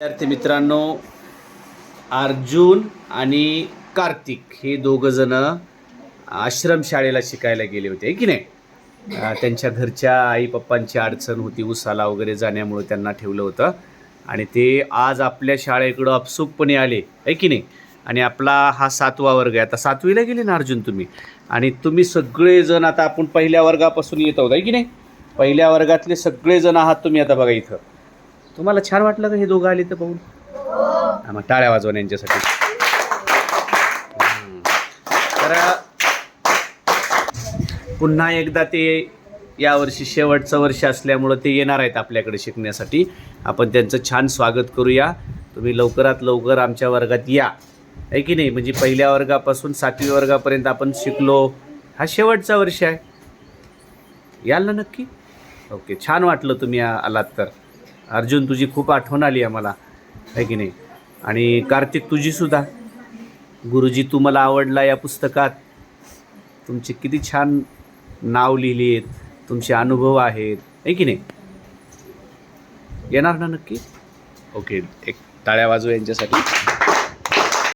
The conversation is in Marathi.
विद्यार्थी मित्रांनो अर्जुन आणि कार्तिक हे दोघं जण आश्रमशाळेला शिकायला गेले होते की नाही? त्यांच्या घरच्या आई पप्पांची अडचण होती उसाला वगैरे जाण्यामुळे त्यांना ठेवलं होतं. आणि ते आज आपल्या शाळेकडं अपसूकपणे आले आहे की नाही? आणि आपला हा सातवा वर्ग आहे. आता सातवीला गेले ना अर्जुन तुम्ही? आणि तुम्ही सगळेजण आता आपण पहिल्या वर्गापासून येत आहोत आहे की नाही? पहिल्या वर्गातले सगळेजण आहात तुम्ही आता बघा इथं. तुम्हाला छान वाटलं का हे दोघं आले तर पाहून? मग टाळ्या वाजवा यांच्यासाठी. तर पुन्हा एकदा ते यावर्षी शेवटचं वर्ष असल्यामुळं ते येणार आहेत आपल्याकडे शिकण्यासाठी. आपण त्यांचं छान स्वागत करूया. तुम्ही लवकरात लवकर आमच्या वर्गात या. आहे की नाही? म्हणजे पहिल्या वर्गापासून सातवी वर्गापर्यंत आपण शिकलो. हा शेवटचा वर्ष आहे. याल ना नक्की? ओके छान वाटलं तुम्ही आलात तर. अर्जुन तुझी खूप आठवण आली आम्हाला आहे की नाही? आणि कार्तिक तुझीसुद्धा गुरुजी तू मला आवडला या पुस्तकात. तुमचे किती छान नाव लिहिली आहेत तुमचे अनुभव आहेत आहे की नाही? येणार ना नक्की? ओके एक टाळ्या वाजू यांच्यासाठी.